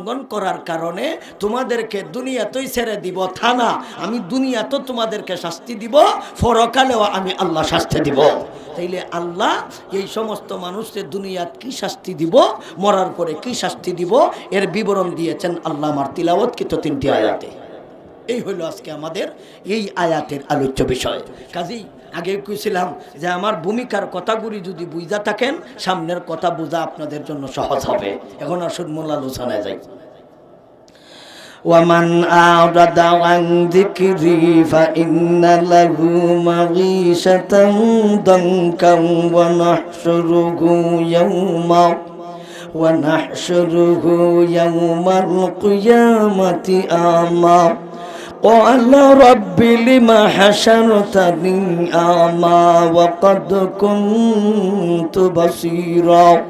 লঙ্ঘন করার কারণে তোমাদেরকে দুনিয়াতেই ছেড়ে দিব থানা। আমি দুনিয়াতে তোমাদেরকে শাস্তি দিব, ফরকালেও আমি আল্লাহ শাস্তি দিব। তাইলে আল্লাহ এই সমস্ত মানুষকে দুনিয়াত কি শাস্তি দিব, মরার পরে কি শাস্তি দিব, এর বিবরণ দিয়েছেন আল্লাহ আমার তিলাওয়াত কিন্তু তিনটি আয়াতে। এই হলো আজকে আমাদের এই আয়াতের আলোচ্য বিষয়। কাজেই আগে কইছিলাম যে আমার ভূমিকার কথাগুলি যদি বুঝা থাকেন সামনের কথা বোঝা আপনাদের জন্য সহজ হবে এখন আসুন মূল আলোচনায় যাই ومن أعرض عن ذكري فإن له معيشة ضنكا ونحشره يوم ونحشره يوم القيامة أعمى قال رب لم حشرتني أعمى وقد كنت بصيرا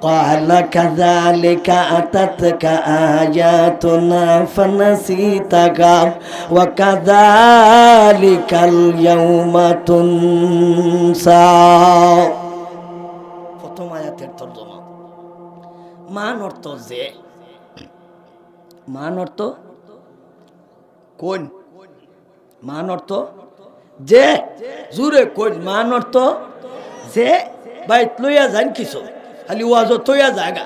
قال كذلك أتتك آياتنا فنسيتها وكذلك اليوم تنسى প্রথম আয়াতের তর্জমা মান অর্থ যে মান অর্থ কোন? মান অর্থ? যে, জুরে কোন? মান অর্থ? যে, বাইত লইয়া যান কিছু। খালি ওয়াজ তৈয়া জায়গা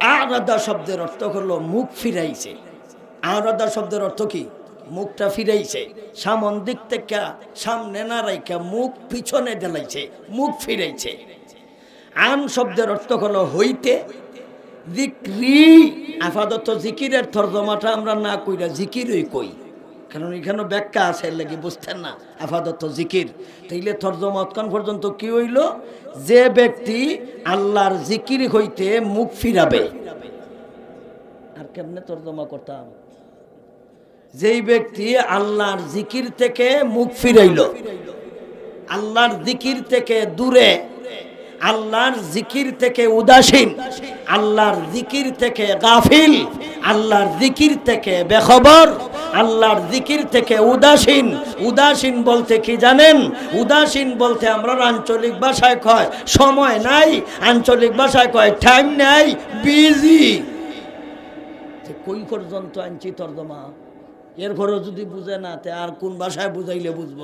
আরাদা শব্দের অর্থ হলো মুখ ফিরাইছে। আরাদা শব্দের অর্থ কি? মুখটা ফিরাইছে। সামন দিক থেকে সামনে না রাইকা মুখ পিছনে ডেলাইছে মুখ ফিরাইছে। আন শব্দের অর্থ হলো হইতে জিক্রি আপাতত জিকিরের তর্জমাটা আমরা না কইরা জিকিরই কই। কারণ এখানে ব্যাখ্যা আছে, এর লাগি বুঝতেন না আপাতত জিকির। তাইলে তর্জমা অতক্ষণ পর্যন্ত কি হইল? যে ব্যক্তি আল্লাহর জিকির হইতে মুখ ফিরাবে। আর কেমনে তর্জমা করতাম? যেই ব্যক্তি আল্লাহর জিকির থেকে মুখ ফিরাইল, আল্লাহর জিকির থেকে দূরে আল্লাহর জিকির থেকে উদাসীন, আল্লাহর জিকির থেকে গাফিল, আল্লাহর জিকির থেকে বেখবর, আল্লাহর জিকির থেকে উদাসীন। উদাসীন বলতে কি জানেন? উদাসীন বলতে আমরা আঞ্চলিক ভাষায় কয়, সময় নাই। আঞ্চলিক ভাষায় কয় টাইম নাই বিজি কই পর্যন্ত আনছি তর্জমা? এরপরও যদি বুঝে না, তে আর কোন ভাষায় বুঝাইলে বুঝব?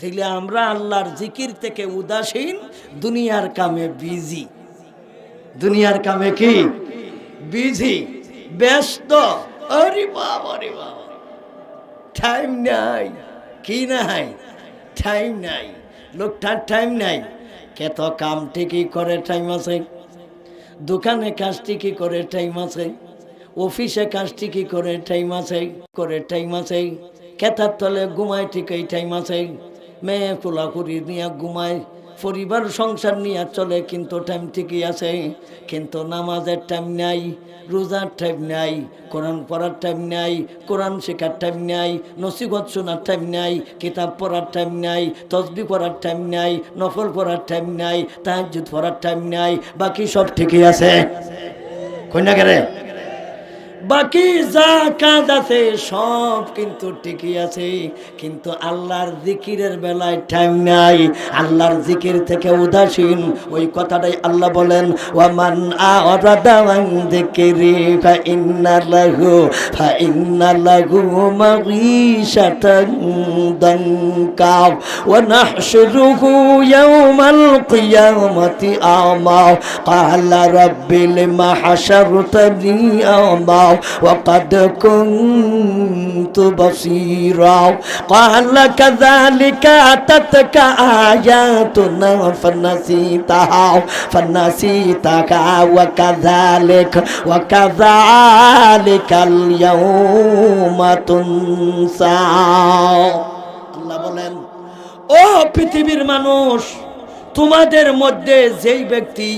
তাইলে আমরা আল্লাহর জিকির থেকে উদাসীন, দুনিয়ার কামে বিজি দুনিয়ার কামে কি? বিজি ব্যস্ত। আরে বাবা আরে বাবা। টাইম নাই। কি নাই? টাইম নাই। লোকটার টাইম নাই। কেত কাম ঠিকই করে টাইম আছে। দোকানে কাজ ঠিকই করে টাইম আছে। অফিসে কাজ ঠিকই করে টাইম আছে। করে টাইম আছে। কেতার তলে ঘুমায় ঠিকই টাইম আছে। মেয়ে পোলাপুরি নিয়ে ঘুমায়। পরিবার, সংসার নিয়ে চলে, কিন্তু টাইম ঠিকই আছে। কিন্তু নামাজের টাইম নাই, রোজার টাইম নাই, কোরআন পড়ার টাইম নাই, কোরআন শেখার টাইম নাই নসিবত শোনার টাইম নাই, কিতাব পড়ার টাইম নাই, তসবি পড়ার টাইম নাই, নফল পড়ার টাইম নাই তাহাজুদ পড়ার টাইম নাই, বাকি সব ঠিকই আছে। কন্যা কেরে বাকি যা কাজ আছে সব কিন্তু ঠিকই আছে। কিন্তু আল্লাহর জিকিরের বেলায় টাইম নাই। আল্লাহর জিকির থেকে উদাসীন। ওই কথাটাই আল্লাহ বলেন, ওয়ামান আরাদা আন যিকরি ফা ইন্না লাহু ফা ইন্না লাহু মাঈশাতান দানকা ওয়া নাহশুরুহু ইয়াওমাল কিয়ামাতি আমা ক্বালা রাব্বি লিমা হাশারতানি আমা وقد كنت بصيرا قال كذلك أتتك آياتنا فنسيتها فنسيتها وكذلك وكذلك اليوم تنسى আল্লাহ বলেন ও পৃথিবীর মানুষ তোমাদের মধ্যে যেই ব্যক্তি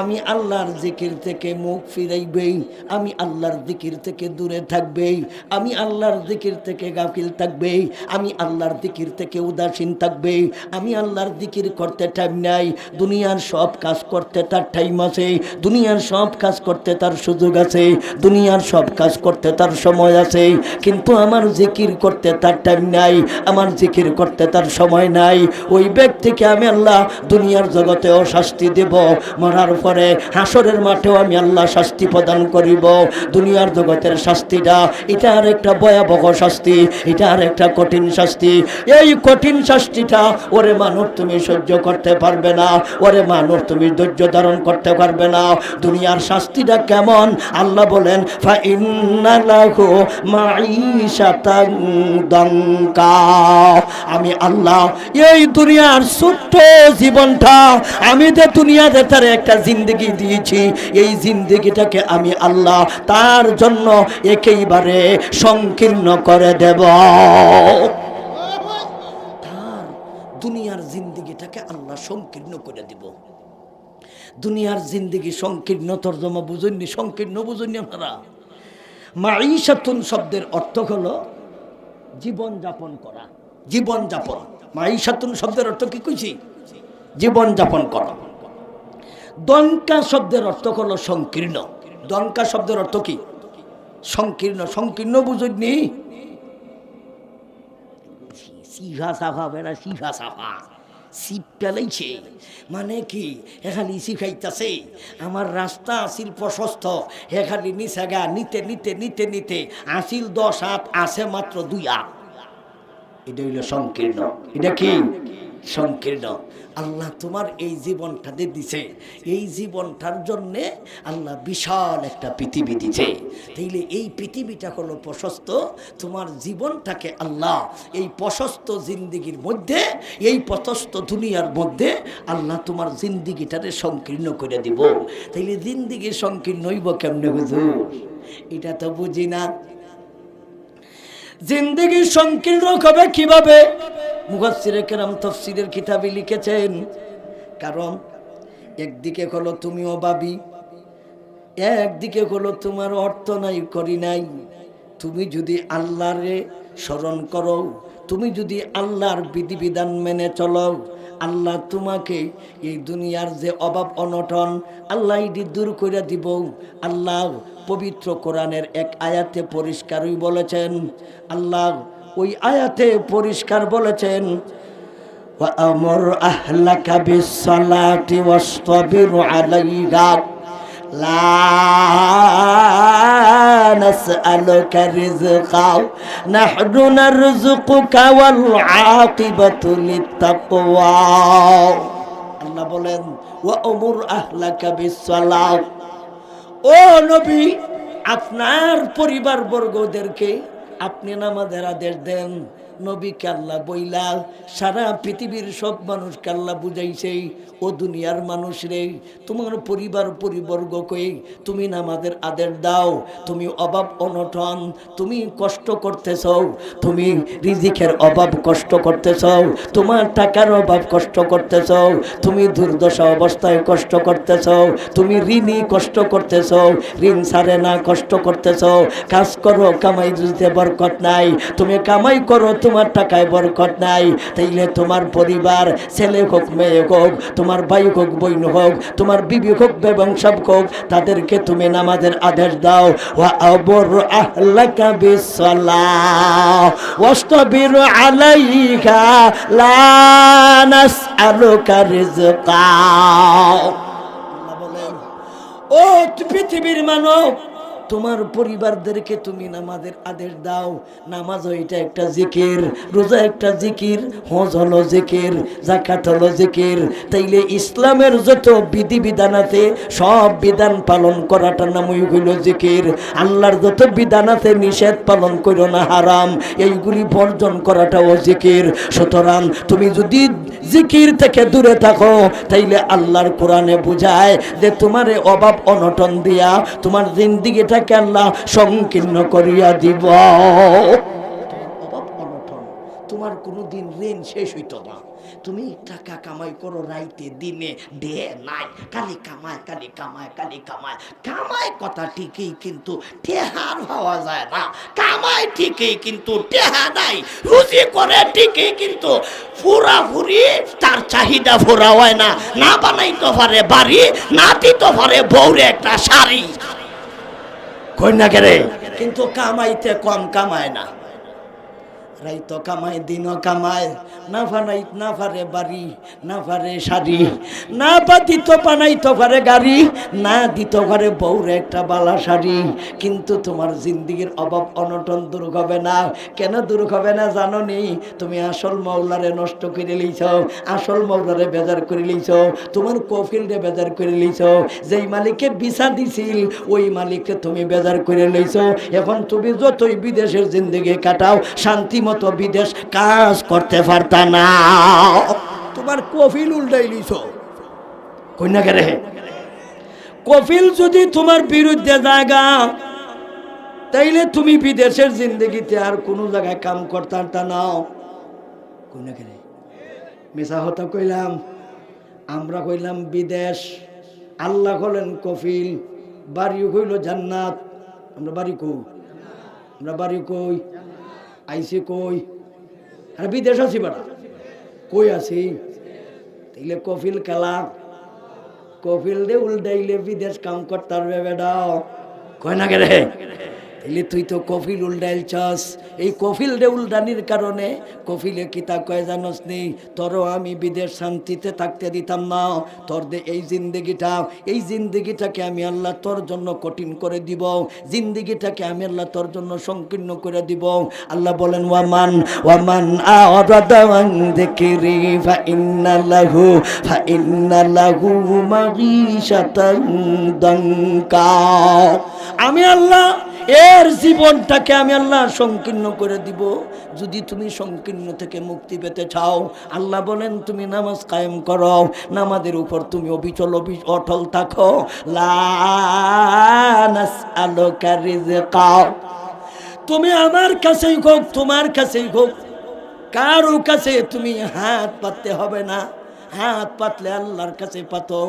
আমি আল্লাহর জিকির থেকে মুখ ফিরাইবেই, আমি আল্লাহর জিকির থেকে দূরে থাকবেই, আমি আল্লাহর জিকির থেকে গাফিল থাকবেই, আমি আল্লাহর জিকির থেকে উদাসীন থাকবেই, আমি আল্লাহর জিকির করতে টাইম নাই, দুনিয়ার সব কাজ করতে তার টাইম আছে, দুনিয়ার সব কাজ করতে তার সুযোগ আছে, দুনিয়ার সব কাজ করতে তার সময় আছে, কিন্তু আমার জিকির করতে তার টাইম নাই, আমার জিকির করতে তার সময় নাই, ওই ব্যক্তিকে আমি আল্লাহ দুনিয়ার জগতেও শাস্তি দেব, মরার করে হাসরের মাঠেও আমি আল্লাহ শাস্তি প্রদান করিব। দুনিয়ার জগতের শাস্তিটা এটা আর একটা ভয়াবহ শাস্তি এটা আর একটা কঠিন শাস্তি। এই কঠিন শাস্তিটা, ওরে মানুষ তুমি সহ্য করতে পারবে না, ওরে মানুষ তুমি ধৈর্য ধারণ করতে পারবে না। দুনিয়ার শাস্তিটা কেমন? আল্লাহ বলেন আমি আল্লাহ, এই দুনিয়ার ছোট্ট জীবনটা, আমি যে দুনিয়াতে তার একটা জিন্দগি দিয়েছি, এই জিন্দগিটাকে আমি আল্লাহ তার জন্য একেবারে সংকীর্ণ করে দেব। তার দুনিয়ার জিন্দগিটাকে আল্লাহ সংকীর্ণ করে দিব। দুনিয়ার জিন্দগি সংকীর্ণ, তর্জমা বুঝেননি, সংকীর্ণ বুঝেননি আপনারা। মাঈশাতুন শব্দের অর্থ হলো জীবন যাপন করা। জীবন যাপন। মাঈশাতুন শব্দের অর্থ কি কইছি? জীবন যাপন করা। দঙ্কা শব্দের অর্থ হলো সংকীর্ণ। দঙ্কা শব্দের অর্থ কি? সংকীর্ণ। সংকীর্ণ সিপ পেলাইছে মানে কি? এখানে শিখাইতেছে আমার রাস্তা আসিল প্রশস্ত। এখানে নিচাগা নিতে নিতে নিতে নিতে আসিল দশ হাত আছে মাত্র দুই হাত এটা হইল সংকীর্ণ। এটা কি? সংকীর্ণ। আল্লাহ তোমার এই জীবনটাতে দিছে। এই জীবনটার জন্যে আল্লাহ বিশাল একটা পৃথিবী দিছে। তাইলে এই পৃথিবীটা হলো প্রশস্ত। তোমার জীবনটাকে আল্লাহ এই প্রশস্ত জিন্দিগির মধ্যে, এই প্রশস্ত দুনিয়ার মধ্যে আল্লাহ তোমার জিন্দিগিটারে সংকীর্ণ করে দিব। তাইলে জিন্দিগি সংকীর্ণ হইব কেমনে হুজুর? এটা তো বুঝি না। জিন্দগি সংকীর্ণ হবে কীভাবে? মুগাসিরে কেরাম তফসিরের কিতাবে লিখেছেন, কারণ একদিকে হলো তুমি অভাবী একদিকে হলো তোমার অর্থ নাই, করি নাই। তুমি যদি আল্লাহরে স্মরণ করো, তুমি যদি আল্লাহর বিধিবিধান মেনে চলো, আল্লাহ তোমাকে এই দুনিয়ার যে অভাব অনটন, আল্লাহ এটি দূর করে দিব। আল্লাহ পবিত্র কোরআনের এক আয়াতে পরিষ্কারই বলেছেন, আল্লাহ ওই আয়াতে পরিষ্কার বলেছেন وأمر أهلك بالصلاة واصطبر عليها لا نسألك رزقا نحن نرزقك والعاقبة للتقوى আল্লাহ বলেন ওয়া অমুর আহলাকা বিসসালাত ও নবী আপনার পরিবার বর্গদেরকে আপনি নামাজের আদেশ দেন। নবীকে আল্লাহ বইলা সারা পৃথিবীর সব মানুষ আল্লাহ বুঝাইছে ও দুনিয়ার মানুষ রে, তোমার পরিবার পরিবর্গকে তুমি না আমাদের আদেশ দাও, তুমি অভাব অনটন, তুমি কষ্ট করতেছ তুমি রিজিকের অভাব কষ্ট করতেছ তোমার টাকার অভাব কষ্ট করতেছ তুমি দুর্দশা অবস্থায় কষ্ট করতেছ তুমি ঋণী কষ্ট করতেছ ঋণ সারে না কষ্ট করতেছ কাজ করো, কামাই দিতে বরকত নাই, তুমি কামাই করো তোমার টাকায় বরকত নাই, তাইলে তোমার পরিবার, ছেলে হোক, মেয়ে হোক, তোমার ভাই হোক বইন হোক, তোমার বিবি হোক বেবংসব হোক, তাদেরকে তুমি নামাজের আদেশ দাও। আল্লাহ ও পৃথিবীর মানব তোমার পরিবারদেরকে তুমি নামাজের আদেশ দাও। নামাজ এটা একটা জিকির, রোজা একটা জিকির, হজ হলো জিকির জাকাত হলো জিকির। তাইলে ইসলামের যত বিধি বিধান আছে সব বিধান পালন করাটা নামই হইল জিকির। আল্লাহর যত বিধান আছে নিষেধ পালন করো না হারাম, এইগুলি বর্জন করাটাও জিকির। সুতরাং তুমি যদি জিকির থেকে দূরে থাকো। তাইলে আল্লাহর কোরআনে বুঝায় যে তোমার অভাব অনটন দিয়া তোমার জিন্দিগিটাকে আল্লাহ সংকীর্ণ করিয়া দিব। অভাব অনটন, তোমার কোনো দিন ঋণ শেষ হইতো না। তুমি টাকা কামাই করো রাইতে দিনে ডে নাই কালি কামায় কালি কামায় কালি কামায় কামায় কথা ঠিকই কিন্তু টেহার হওয়া যায় না। কামায় ঠিকই কিন্তু টেহা নাই। রুজি করে ঠিকই কিন্তু ফুরাফুরি তার চাহিদা ফুরা হয় না। না বানাইতে পারে বাড়ি না দিতে পারে বউরে একটা শাড়ি। কন্যা কেরে কিন্তু কামাইতে কম কামায় না। রাইতো কামায় দিনও কামায় না ফানাই, না ফারে বাড়ি, না ফারে শাড়ি। না পা দিত পারে গাড়ি। না দিত পারে বউরে একটা বালা শাড়ি। কিন্তু তোমার জিন্দিগির অভাব অনটন দূর হবে না। কেন দূর হবে না জানো নি? তুমি আসল মৌলারে নষ্ট করে লিছ আসল মৌলারে বেজার করে লইছ, তোমার কফিলরে বেজার করে লিছ যেই মালিকে বিছা দিছিল, ওই মালিককে তুমি বেজার করে লইছ। এখন তুমি যতই বিদেশের জিন্দগি কাটাও, শান্তি মতো বিদেশ কাজ করতে পারতা না। তোমার কফিল উল্টাই লইছ কন্যা রে? কফিল যদি তোমার বিরুদ্ধে জায়গা তাইলে তুমি বিদেশের জিন্দগিতে আর কোনো জায়গায় কাম করতাম তা নাও কন্যা রে? মিশা হতা কইলাম আমরা কইলাম বিদেশ। আল্লাহ হলেন কফিল বাড়িও কইল জান্নাত। আমরা বাড়ি কই? আমরা বাড়ি কই? আইসি কই? আর বিদেশ আছি বাড়া। কই আছি? তাইলে কফিল খেলা। কফিল দে উল্টাইলে বিদেশ কাম করতার বেড়াও কয় না কে রে? তাইলে তুই তো কফিল উল্টাইল চাস। এই কফিল দে উল্টানির কারণে কফিলে কিতা কয় জানস নেই তোরও আমি বিদেশ শান্তিতে থাকতে দিতাম না। তোর দে এই জিন্দগিটা, এই জিন্দগিটাকে আমি আল্লাহ তোর জন্য কঠিন করে দিব। জিন্দগিটাকে আমি আল্লাহ তোর জন্য সংকীর্ণ করে দিব। আল্লাহ বলেন, ওয়ামান ওয়ামান আরাদান যিকরি ফা লাহু ফা ইন্না লাহু মাগীশাতান দাঙ্কা। আমি আল্লাহ এর জীবনটাকে আমি আল্লাহ সংকীর্ণ করে দিব। যদি তুমি সংকীর্ণ থেকে মুক্তি পেতে চাও, আল্লাহ বলেন, তুমি নামাজ কায়েম করো, নামাজের উপর তুমি অবিচল অবি অটল থাকো লানাস তুমি আমার কাছেই হোক, তোমার কাছেই হোক, কারও কাছে তুমি হাত পাততে হবে না। হাত পাতলে আল্লাহর কাছে পাতো,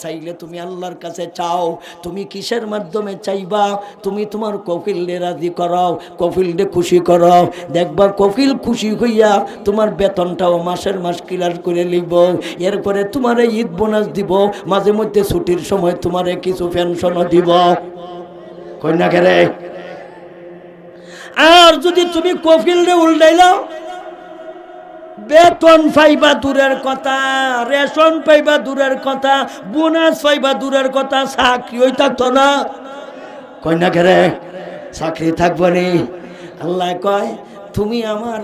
চাইলে তুমি আল্লাহর কাছে চাও। তুমি কিসের মাধ্যমে চাইবা? তুমি তোমার কফিলরে রাজি করাও কফিলরে খুশি করাও। দেখবা কফিল খুশি হইয়া তোমার বেতনটাও মাসের মাস ক্লিয়ার করে লিব এরপরে তোমার ঈদ বোনাস দিব। মাঝে মধ্যে ছুটির সময় তোমারে কিছু পেনশনও দিব। কন্যা রে। আর যদি তুমি কফিলরে উল্টাইলাও বেতন পাইবা দূরের কথা, রেশন পাইবা দূরের কথা, বোনাস পাইবা দূরের কথা, চাকরি ওই থাকতো না কন্যা ঘেরে চাকরি থাকব নি? আল্লাহ কয়, তুমি আমার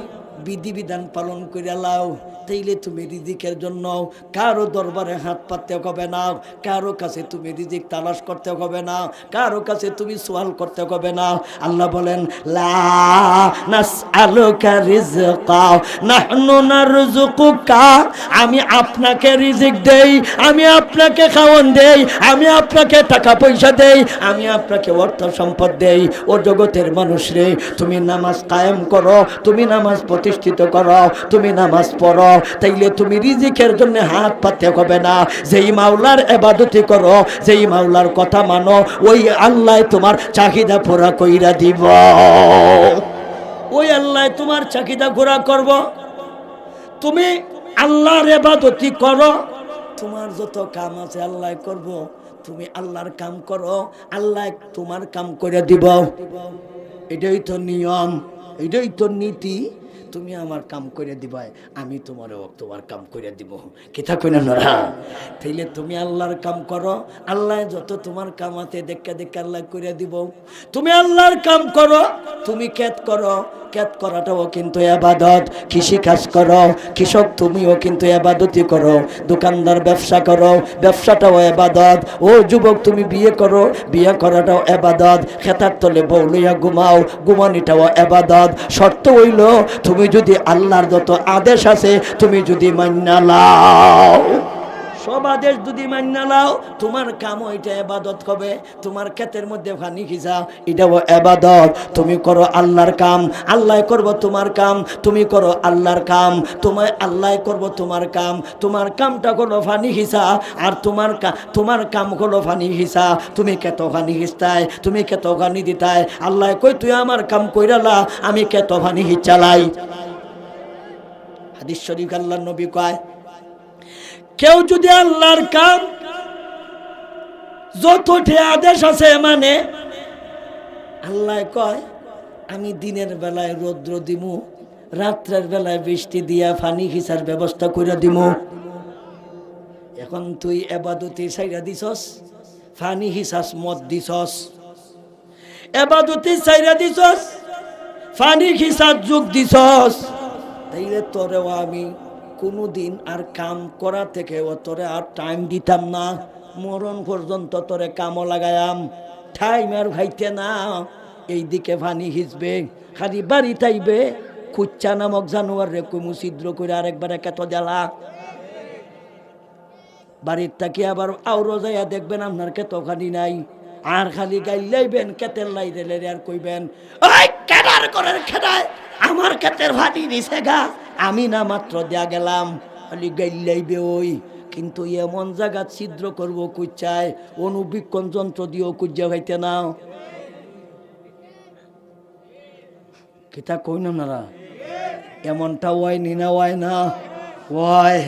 বিধিবিধান পালন করে লাও তাইলে তুমি রিজিকের জন্য। কারও দরবারে হাত পাততে হবে না। কারও কাছে তুমি রিজিক তালাশ করতে হবে না। কারও কাছে তুমি সোয়াল করতে হবে না। আল্লাহ বলেন, লা আমি আপনাকে রিজিক দেই, আমি আপনাকে খাওয়ান দেই, আমি আপনাকে টাকা পয়সা দেই, আমি আপনাকে অর্থ সম্পদ দেই। ও জগতের মানুষ রে, তুমি নামাজ কায়েম করো, তুমি নামাজ প্রতিষ্ঠিত করো, তুমি নামাজ পড়ো। তাইলে তুমি রিজিকের জন্য হাত পাতে হবে না। যেই মাওলার এবাদতি করো, যেই মাওলার কথা মানো, ওই আল্লাহ তোমার চাহিদা পুরা কইরা দিব। ওই আল্লাহ তোমার চাহিদা ঘোরা করব। তুমি আল্লাহর এবাদতি করো, তোমার যত কাম আছে আল্লাহ করব। তুমি আল্লাহর কাম করো, আল্লাহ তোমার কাম করে দিব। এটাই তো নিয়ম, এটাই তো নীতি। তুমি আমার কাম করে দিবাই, আমি তোমারও তোমার কাম করে দিব। কিতা কইনা নরা তাইলে তুমি আল্লাহর কাম করো, আল্লাহ যত তোমার কাম আছে দেখা দেখা আল্লাহ করে দিব। তুমি আল্লাহর কাম করো, তুমি কেত করো কেত করাটাও কিন্তু এবাদত। কৃষি কাজ করো, কৃষক তুমিও কিন্তু এবাদতি করো। দোকানদার ব্যবসা করো, ব্যবসাটাও এবাদত। ও যুবক, তুমি বিয়ে করো, বিয়ে করাটাও এবাদত। খেতার তলে বউ লইয়া ঘুমাও, ঘুমানিটাও এবাদত। শর্ত হইল, তুমি যদি আল্লাহর যত আদেশ আছে, তুমি যদি মান্না লাও। সব আদেশ যদি মান্না লাও তোমার কাম ওইটা এবাদত হবে। তোমার ক্ষেতের মধ্যে ফানি খিজাও এটাও এবাদত। তুমি করো আল্লাহর কাম, আল্লাহ করব তোমার কাম, তুমি করো আল্লাহর কাম তোমায় আল্লাহ করব তোমার কাম। তোমার কামটা করো ফানি হিসা আর তোমার তোমার কাম হলো ফানি হিসা তুমি কেত ফানি হিসতায় তুমি কেত ফানি দিতায় আল্লাহ কই, তুই আমার কাম কইরালা আমি কেত ফানি হিচালাই হাদিস শরীফ আল্লাহ নবী কয় কেউ যদি আল্লাহর কাম যতটি আদেশ আছে মানে আল্লাহ কয়, আমি দিনের বেলায় রৌদ্র দিমু, রাত্রের বেলায় বৃষ্টি দিয়া ফানি খিচার ব্যবস্থা করে দিব এখন তুই এবাদতি সাইরা দিছস ফানি হিসাস মদ দিছস। এবাদতি সাইরা দিছস ফানি হিসাব যোগ দিছস। তাইলে তোরেও আমি কোনোদিন আর কাম করা থেকে ও তোরে আর টাইম দিতাম না। মরণ পর্যন্ত তোরে কামও লাগায়াম। টাইম আর ভাইতে না। এইদিকে ফানি হিসবে, খালি বাড়ি তাইবে। কুচ্চা নামক জানোয়ার রে কুমু ছিদ্র করে আরেকবার একে তো দেলা বাড়ির তাকে আবার আউরো যাইয়া দেখবেন, আপনার কেত খালি নাই। আর খালি গাই লাইবেন কেতের লাই দিলে আর কইবেন, ওই কেডার করে খেদায় আমার ক্ষেতের ভাটি দিছে গা। আমি না মাত্র দেয়া গেলাম। খালি গাইলাইবে ওই। কিন্তু এমন জায়গা ছিদ্র করব কুচ্চায় অনুবীক্ষণ যন্ত্র দিয়েও কুজ্জা হইতে নাও কিতা কই না এমনটা ওয়াই নিনা ওয়াই না। ওয়াই।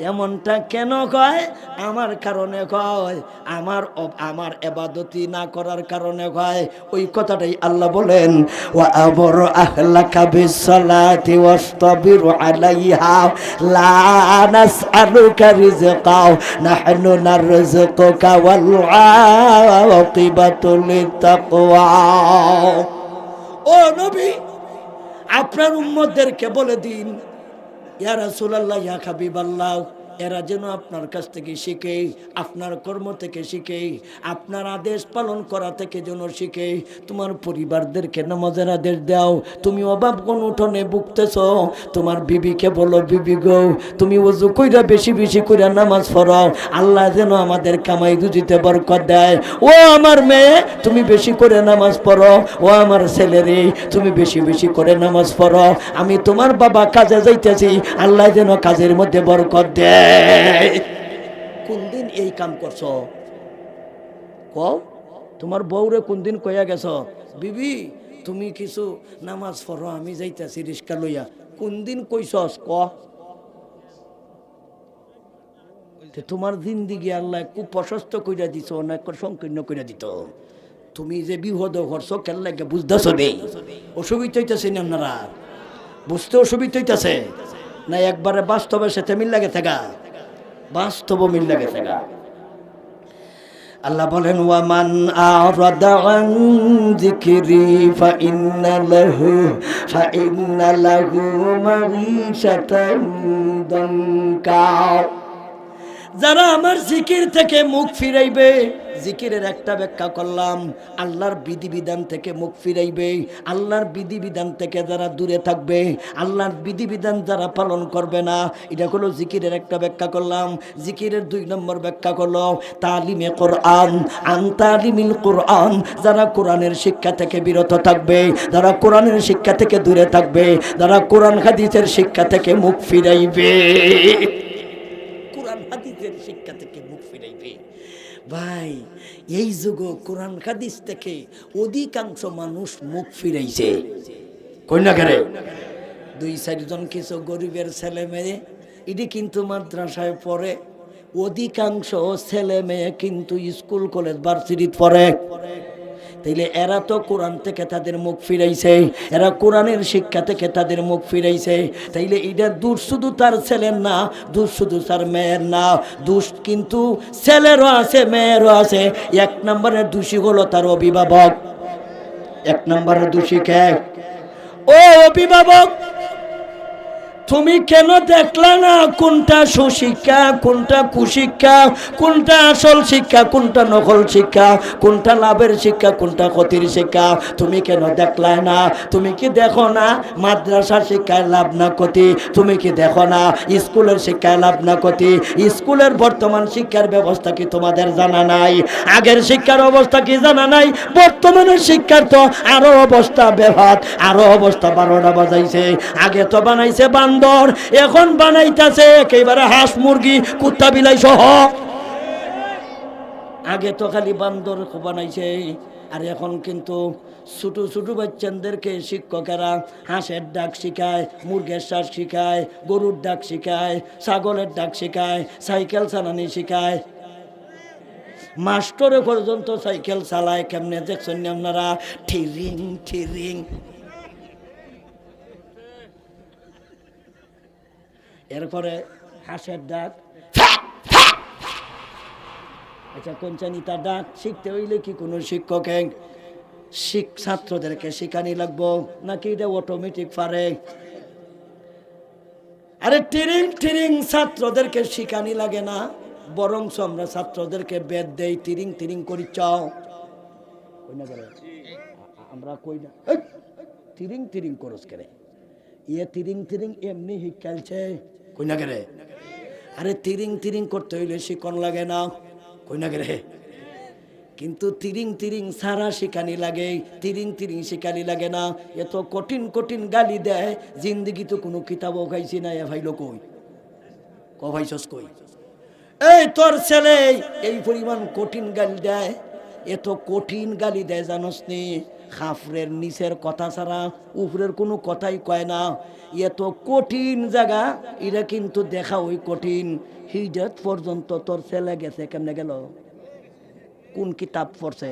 এমনটা কেন কয়? আমার কারণে কয়। আমার আমার এবাদতি না করার কারণে কয়। ওই কথাটাই আল্লাহ বলেন, ওয়া আমর আহলাকা বিসসালাতি ওয়াসতাবির আলাইহা, লা নাসআলুকা রিজকা নাহনু নারযুকুকা ওয়াল আকিবাতু লিত্তাকওয়া। ও নবী, আপনার উম্মতদেরকে বলে দিন ইয়া রাসূলুল্লাহ ইয়া হাবিবাল্লাহ। এরা যেন আপনার কাছ থেকে শিখে, আপনার কর্ম থেকে শিখে, আপনার আদেশ পালন করা থেকে যেন শিখে। তোমার পরিবারদেরকে নামাজের আদেশ দাও। তুমি অভাব কোন উঠোনে ভুগতেছ। তোমার বিবিকে বলো, বিবি গো, তুমি ওজু কইরা বেশি বেশি কইরা নামাজ পড়াও। আল্লাহ যেন আমাদের কামাই রুজিতে বরকত দেয়। ও আমার মেয়ে, তুমি বেশি করে নামাজ পড়ো। ও আমার ছেলেরে তুমি বেশি বেশি করে নামাজ পড়ো। আমি তোমার বাবা কাজে যাইতেছি। আল্লাহ যেন কাজের মধ্যে বরকত দেয়। কোন দিন এই কাম করছ? কও, তোমার বউরে কোন দিন কইয়া গেছ? বিবি, তুমি কিছু নামাজ পড়ো, আমি যাইতেছি রিস্কা লইয়া। কোন দিন কইছস? ক। তোমার জিন্দিগি আল্লাহ খুব প্রশস্ত কইরা দিছ একবার সংকীর্ণ কইরা দিত। তুমি যে বিহদ করছ কেন লাগে বুঝতেছ নেই। অসুবিধা হইতেছে না আপনারা? বুঝতে অসুবিধা হইতেছে? না একবারে বাস্তবের সাথে মিল লাগে থাকা। বাস্তব মিল লাগে থাকা। আল্লাহ বলেন, ওয়ামান আরাদা আন যিকরি ফাইন্না লাহু ফাইন্না লাহু মারিশাতান দানকা যারা আমার জিকির থেকে মুখ ফিরাইবে, জিকিরের একটা ব্যাখ্যা করলাম, আল্লাহর বিধিবিধান থেকে মুখ ফিরাইবে, আল্লাহর বিধিবিধান থেকে যারা দূরে থাকবে, আল্লাহর বিধিবিধান যারা পালন করবে না, এটা হলো জিকিরের একটা ব্যাখ্যা করলাম, জিকিরের দুই নম্বর ব্যাখ্যা করল, তালিমে কোরআন, আন তালিমিল কোরআন, যারা কোরআনের শিক্ষা থেকে বিরত থাকবে, যারা কোরআনের শিক্ষা থেকে দূরে থাকবে, যারা কোরআন হাদিসের শিক্ষা থেকে মুখ ফিরাইবে কোরআন হাদিসের শিক্ষা থেকে মুখ ফিরাইবে ভাই, এই যুগ কোরআন খাদিস থেকে অধিকাংশ মানুষ মুখ ফিরাইছে। দুই চারজন কিছু গরিবের ছেলে মেয়ে এটি কিন্তু মাদ্রাসায় পড়ে। অধিকাংশ ছেলে মেয়ে কিন্তু স্কুল, কলেজ ভার্সিটি পড়ে। তাইলে এরা তো কোরআন থেকে তাদের মুখ ফিরাইছে, এরা কোরআনের শিক্ষা থেকে তাদের মুখ ফিরাইছে। তাইলে এটা দূর শুধু তার ছেলের না, দূর শুধু তার মেয়ের না। দোষ কিন্তু ছেলেরও আছে, মেয়েরও আছে। এক নম্বরের দোষী হলো তার অভিভাবক। এক নম্বরের দোষী কে? ও অভিভাবক! তুমি কেন দেখলা না কোনটা সুশিক্ষা, কোনটা কুশিক্ষা, কোনটা আসল শিক্ষা, কোনটা নকল শিক্ষা, কোনটা লাভের শিক্ষা, কোনটা ক্ষতির শিক্ষা? তুমি কেন দেখলা না? তুমি কি দেখো না মাদ্রাসার শিক্ষায় লাভ না ক্ষতি? তুমি কি দেখো না স্কুলের শিক্ষায় লাভ না ক্ষতি? স্কুলের বর্তমান শিক্ষার ব্যবস্থা কি তোমাদের জানা নাই? আগের শিক্ষার অবস্থা কি জানা নাই? বর্তমানের শিক্ষার তো আরও অবস্থা বেহাত আরও অবস্থা বারোটা বাজাইছে। আগে তো বানাইছে বান্দর এখন বানাইতেছে একেবারে হাঁস মুরগি, কুত্তা বিলাই সহ। আগে তো খালি বান্দর বানাইছে, আর এখন কিন্তু ছোটো ছোটো বাচ্চাদেরকে শিক্ষকেরা হাঁসের ডাক শিখায়, মুরগের শ্বাস শিখায়, গরুর ডাক শিখায়, ছাগলের ডাক শিখায়, সাইকেল চালানি শিখায়। মাস্টরে পর্যন্ত সাইকেল চালায়, কেমনে দেখছেন আপনারা? ঠিরিং ঠিরিং। এরপরে হাঁসের ডাক আচ্ছা কোনচানি তার ডাক শিখতে হইলে কি কোনো শিক্ষকে শিখ ছাত্রদেরকে শিখানি লাগবো? নাকি এটা অটোমেটিক পারে? আরে টিরিং টিরিং ছাত্রদেরকে শিখানি লাগে না বরং আমরা ছাত্রদেরকে বেদ দেই তিরিং তিরিং করি, চাও। আমরা কই না? টিরিং তিরিং করস করে ইয়ে টিরিং টিরিং এমনি শিখালছে কই না করে আরে তিরিং তিরিং করতে হইলে শিকন লাগে না। কই না কিন্তু তিরিং তিরিং সারা শিকানি লাগে, তিরিং তিরিং শিকানি লাগে না। এত কঠিন কঠিন গালি দেয়, জিন্দগি তো কোনো কিতাবও খাইছি না, এ ভাইলো কই? ক ভাইছস কই? এই তোর ছেলে, এই পরিমাণ কঠিন গালি দেয়, এত কঠিন গালি দেয় জানোস নি। খাফরের নিচের কথা ছাড়া উপরের কোনো কথাই কয় না। এত কঠিন জায়গা, এটা কিন্তু দেখা ওই কঠিন। হিজত পর্যন্ত তোর ছেলে গেছে, কেমনে গেল? কোন কিতাব পড়ছে?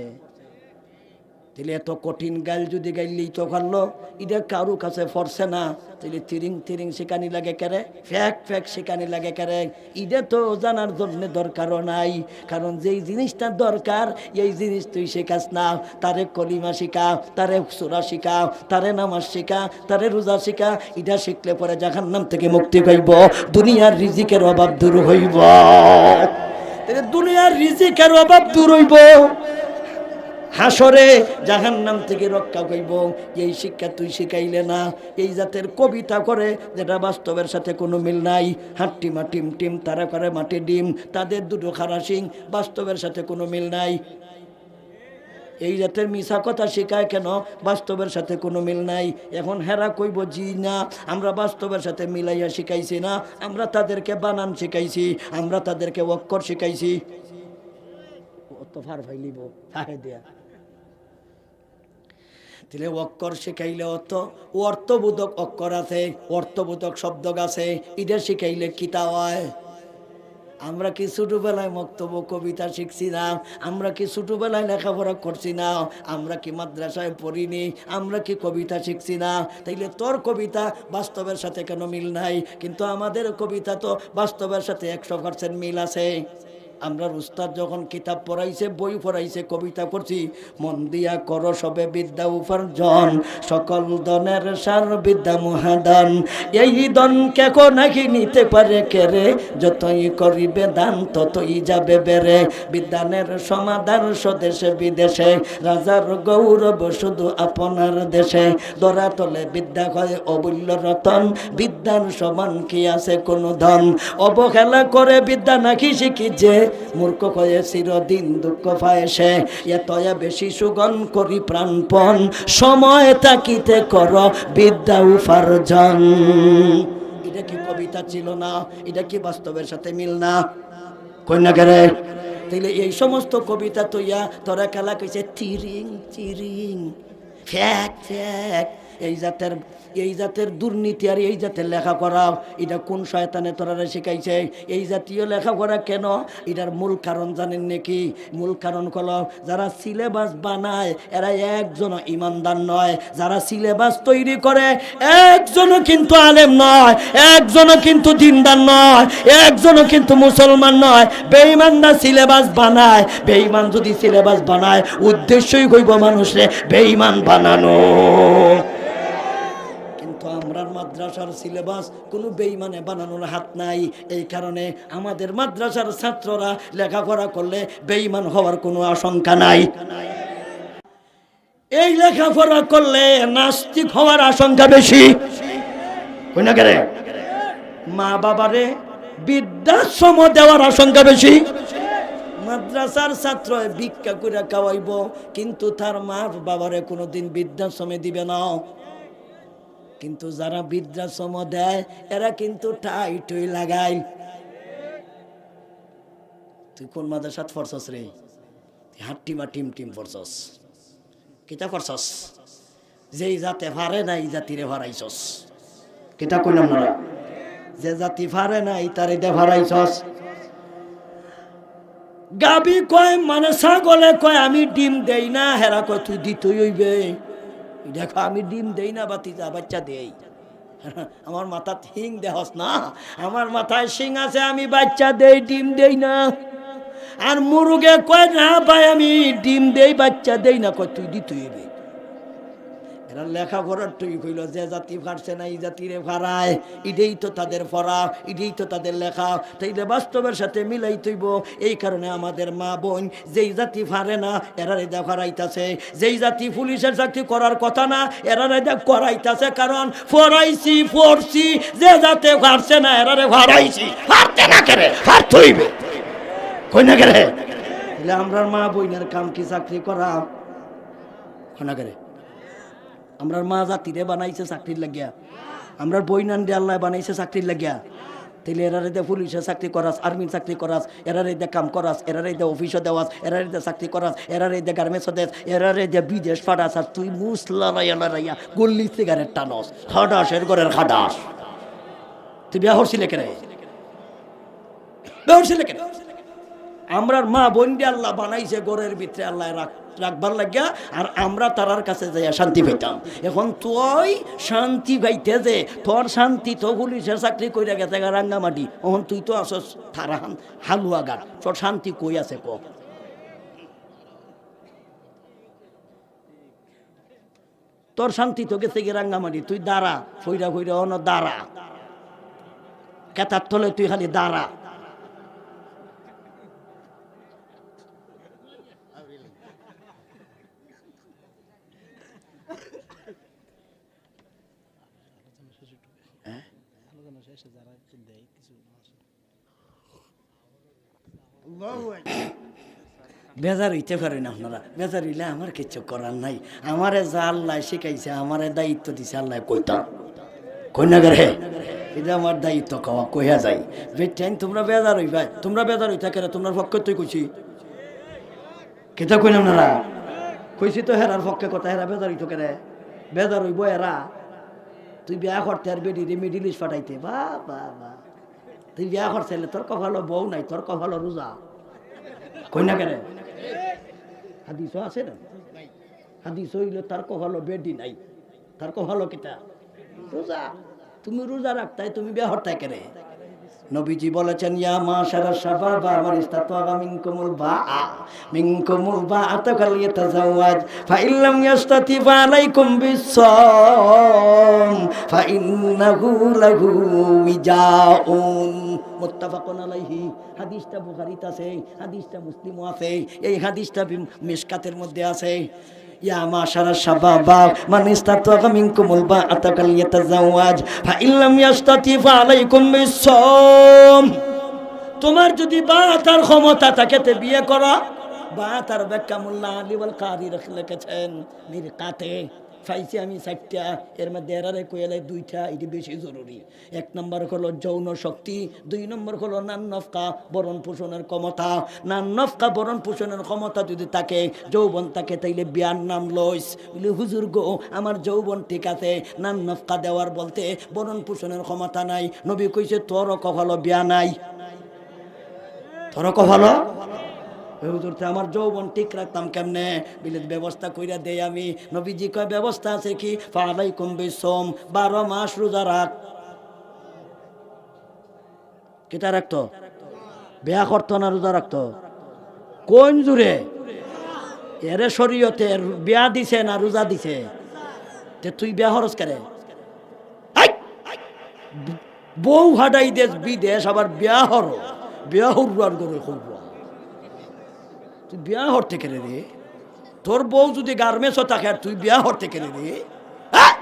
তাহলে এত কঠিন গাল যদি গাইলেই তো পারল এটা কারও কাছে পড়ছে না। তাহলে তিরিং তিরিং শিকানি লাগে কেরে? ফ্যাক ফ্যাক শিকানি লাগে কেরে? এটা তো জানার জন্য দরকারও নাই। কারণ যেই জিনিসটা দরকার, এই জিনিস তুই শেখাস না। তারে কলিমা শিখা, তারে সুরা শিখা, তারে নামাজ শিখা, তারে রোজা শিখা, এটা শিখলে পরে জাহান নাম থেকে মুক্তি পাইব। দুনিয়ার রিজিকের অভাব দূর হইব। তাহলে দুনিয়ার রিজিকের অভাব দূর হইব। হাসরে জাহান নাম থেকে রক্ষা কইব। এই শিক্ষা তুই শিখাইলে না, এই জাতের কবিতা করে, যেটা বাস্তবের সাথে কোনো মিল নাই। হাট্টিমা মাটিম টিম তারা করে মাটি ডিম, তাদের দুটো খারাসিং বাস্তবের সাথে কোনো মিল নাই। এই জাতের মিশা কথা শেখায় কেন? বাস্তবের সাথে কোনো মিল নাই। এখন হেরা কইব, জি না, আমরা বাস্তবের সাথে মিলাইয়া শিখাইছি না। আমরা তাদেরকে বানান শিখাইছি, আমরা তাদেরকে অক্ষর শিখাইছি। অত ফার ফাইলিব, ফাহে দেয়া। তাহলে অক্ষর শিখাইলে অর্থ অর্থবোধক অক্ষর আছে, অর্থবোধক শব্দ আছে এটা শিখাইলে কিতা হয়? আমরা কি ছোটবেলায় বক্তব্য কবিতা শিখছি না? আমরা কি ছোটবেলায় লেখাপড়া করছি না? আমরা কি মাদ্রাসায় পড়িনি? আমরা কি কবিতা শিখছি না? তাইলে তোর কবিতা বাস্তবের সাথে কেন মিল নাই? কিন্তু আমাদের কবিতা তো বাস্তবের সাথে একশো পার্সেন্ট মিল আছে। আমরা উস্তাদ যখন কিতাব পড়াইছে, বই পড়াইছে, কবিতা করছি মন দিয়া করো সবে বিদ্যা উপার্জন, সকল দনের সার বিদ্যা মহাদান। এই দন কেকো নাকি নিতে পারে কেরে, যতই করিবে দান ততই যাবে বেড়ে বিদ্যানের সমাধান স্বদেশে বিদেশে, রাজার গৌরব শুধু আপনার দেশে। দরা তলে বিদ্যা হয় অমূল্য রতন, বিদ্যার সমান কি আছে কোনো ধন? অবহেলা করে বিদ্যা নাকি শিখিছে মূর্খ কয়ে চিরদিন দুঃখ পায় সে। এতয়া বেশি সুগন করি প্রাণপণ, সময় তাকিতে কর বিদ্যা উপার্জন। এটা কি কবিতা ছিল না? এটা কি বাস্তবের সাথে মিল না? কন্যা গেরে তাইলে এই সমস্ত কবিতা তৈয়া তোরা খেলা কইছে তিরিং চিরিং ফ্যাক ফ্যাক এই জাতের এই জাতের দুর্নীতি আর এই জাতের লেখাপড়া, এটা কোন শয়তানে তোরা শিখাইছে? এই জাতীয় লেখা লেখাপড়া কেন? এটার মূল কারণ জানেন নাকি? মূল কারণ হল যারা সিলেবাস বানায়, এরা একজনও ইমানদার নয়। যারা সিলেবাস তৈরি করে, একজনও কিন্তু আলেম নয়, একজনও কিন্তু দিনদার নয়, একজনও কিন্তু মুসলমান নয়। বেঈমানরা সিলেবাস বানায়, বেঈমান যদি সিলেবাস বানায়, উদ্দেশ্যই হইব মানুষে বেঈমান বানানো। আমরার মাদ্রাসার সিলেবাস কোনো বেইমানে বানানোর হাত নাই। এই কারণে আমাদের মাদ্রাসার ছাত্ররা লেখাপড়া করলে বেইমান হওয়ার কোনো আশঙ্কা নাই। এই লেখাপড়া করলে নাস্তিক হওয়ার আশঙ্কা বেশি। মা বাবারে বৃদ্ধাশ্রম দেওয়ার আশঙ্কা বেশি। মাদ্রাসার ছাত্র ভিক্ষা করে খাওয়াইব, কিন্তু তার মা বাবারে কোনোদিন বৃদ্ধাশ্রমে দিবে না। কিন্তু যারা বৃদ্ধাশ্রম দেয়, এরা কিন্তু টাই টুই লাগায়। তুই কোন মাদ্রাসাত ফরছস রে? হাট্টিমা টিম টিম ফরছস কিতা করছস? যেই জাতে ফারে না, এই জাতিরে ভারাইছস। কিতা কইলাম না যে জাতি ফারে না, এই তার এটা ভারাইছস। গাবি কয় মানে ছাগলে কয়, আমি ডিম দেই না, হেরা কয়, তুই দিতই হইবে। দেখো, আমি ডিম দেই না বা যা বাচ্চা দেই। আমার মাথা হিং দেহস না। আমার মাথায় শিং আছে, আমি বাচ্চা দেই, ডিম দেই না। আর মুরুগে কয়, না ভাই, আমি ডিম দেই, বাচ্চা দেই না। কয়, তুই দিতে হইবে। এরা লেখাপড়ার তুই কইল যে জাতি ফারছে না, এই জাতিরে ফারায় ইডেই তো তাদের ফরা ইডেই তো তাদের লেখা। তাইলে বাস্তবের সাথে মিলাই তৈব এই কারণে আমাদের মা বোন যেই জাতি ফারে না, এরা রেদা ফারাইতাছে যেই জাতি পুলিশের চাকরি করার কথা না, এরা রেদা করাইতাছে কারণ ফরাইছি, ফরছি, যে জাতে ফারছে না, এরা রে ফারাইছি ফারতে না কেরে ফার থইবে কই না কেরে? তাহলে আমরার মা বোনের কাম কি চাকরি করা? কেরে? আমরা মা জাতিরে বানাইছে চাকরির লাগিয়া। আমরা বইনান দিয়ে আল্লাহ বানাইছে চাকরির লাগিয়া। তাইলে এরারে দে পুলিশে চাকরি করাস, আর্মির চাকরি করাস, এরারে দে কাম করাস, এরারে দে অফিসে দেওয়াস, এরারে দে চাকরি করাস, এরারে দে গার্মেন্টস দেস, এরারে দে বিদেশ ফাটাস, আর তুই মুস লড়াইয়া লড়াইয়া গল্লি সিগারেট টানস খাডাস এর ঘরের খাডাস তুই বিয়া হরছিলে কেন? হরছিলে কেন? আমরার মা বোন দিয়ে আল্লাহ বানাইছে ঘরের ভিতরে, আল্লাহ রাখ। রাখবার লাগিয়া আর আমরা তারার কাছে যাইয়া শান্তি পাইতাম। এখন তুই শান্তি পাইতে যে, তোর শান্তি তো পুলিশের চাকরি কইরা গেছে গা রাঙ্গামাটি। এখন তুই তো আসস থারাহান হালুয়া গাট তোর শান্তি কই আছে ক? তোর শান্তি তো গেছে গিয়ে রাঙ্গামাটি। তুই দাঁড়া, ফইরা ফইরা অন দাঁড়া। কেতার তলে তুই খালি দাঁড়া। বেজার হইতে পারে না আপনারা। বেজার আমার কিছু করার নাই। আমারে যা আল্লাহ শিখাইছে, আমারে দায়িত্ব দিছে আল্লাহ কইতাম কই না রে? এটা আমার দায়িত্ব কওয়া, কইয়া যাই। বেটাইন তোমরা বেজার তোমরা বেজার হইতা কেন তোমার পক্ষে তুই কইছি। কেতা কইলাম না কইছি তো হেরার পক্ষে কথা, হেরা বেজার হইতো কেন বেজার হইব এরা তুই বিয়া করতে আর বেডি রে, মিডিল ইস্ট ফাটাইতে বা বা বা তুই বিয়া করছিলে তোর কপালো বউ নাই, তোর কপালো রোজা। কই না কেন? হাদিসও আছে না? হাদিস হইলে তার কপালো বেডি নাই। তার কপালো কিতা? রোজা। তুমি রোজা রাখতাই, তুমি বেহরতাই হরতাই কেন? নবীজি বলেছেন, ইয়া মা সারা শাবাবা আমার ইস্তাতওয়া মিনকুমুল বাআ মিনকুমুল বাআ তাকাল ইয়াতাজাওয়াজ ফাইল্লাম ইয়াস্তাতি ফালাইকুম বিসসাম ফাইন্নাহু লাহু উইজাউন। মুত্তাফাকুন আলাইহি, হাদিসটা বুখারীতে আছে, হাদিসটা মুসলিমও আছে, এই হাদিসটা মিশকাতের মধ্যে আছে। ইয়া মাশারা শাবাবা মান ইস্তাতা মিনকুমুল বাআতা ফালিয়াতাজাওয়াজ ফাইল্লাম ইয়াস্তাতি ফালাইকুম তোমার যদি বাতার ক্ষমতা থাকে তে বিয়ে করো। বাতার ব্যাখ্যা মোল্লা আলী ওয়াল কারি লিখেছেন মির পাইছি আমি চারটা, এর মধ্যে এরারে কইলে দুইটা, এটি বেশি জরুরি। এক নম্বর হলো যৌন শক্তি, দুই নম্বর হলো নান নফকা, বরণ পোষণের ক্ষমতা। নান নফকা, বরণ পোষণের ক্ষমতা যদি থাকে, যৌবন থাকে, তাইলে বিয়ার নাম লইস। বলে, হুজুর গো, আমার যৌবন ঠিক আছে। নান নফকা দেওয়ার বলতে বরণ পোষণের ক্ষমতা নাই। নবী কইছে, তোর কখলো বিয়া নাই। তোর কখলো হুজুর আমার যৌবন ঠিক রাখতাম কেমনে? বিলেত ব্যবস্থা কইরা দেই আমি। নবীজি কয়, ব্যবস্থা আছে কি? ফালাই কমবে সোম বারো মাস রোজা রাখ। কেটা রাখতো? বেয়া করতো না রোজা রাখতো? কোন জুড়ে? এরে শরীয়তে বিয়া দিছে না রোজা দিছে? তে তুই বিয়া হরস করে? বউ হাডাই দেশ, বিদেশ, আবার বিয়া হর। বিয়া হরুয়ার করে হরুয়া তুই বিয়া হরতে কেন রে। তোর বউ যদি গার্মেন্টসও থাকে আর তুই বিয়া হরতে কেন রে। হ্যাঁ?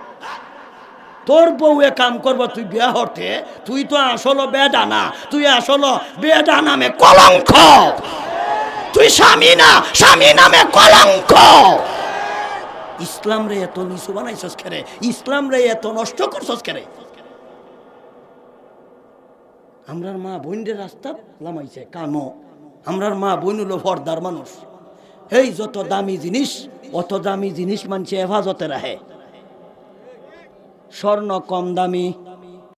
তোর বউ এ কাম করব, তুই বিয়া হরতে তুই তো আসলো বেডানা তুই আসলো বেডা নামে কলঙ্ক। তুই স্বামী না, স্বামী নামে কলঙ্ক। ইসলাম রে এত নিচু বানাইছস খেরে ইসলাম রে এত নষ্ট করছস খেরে আমরার মা বোনদের রাস্তা লামাইছে কানো আমরার মা বোন হলো ফর্দার মানুষ। এই যত দামি জিনিস, অত দামি জিনিস মানছে হেফাজতে রাখে। স্বর্ণ কম দামি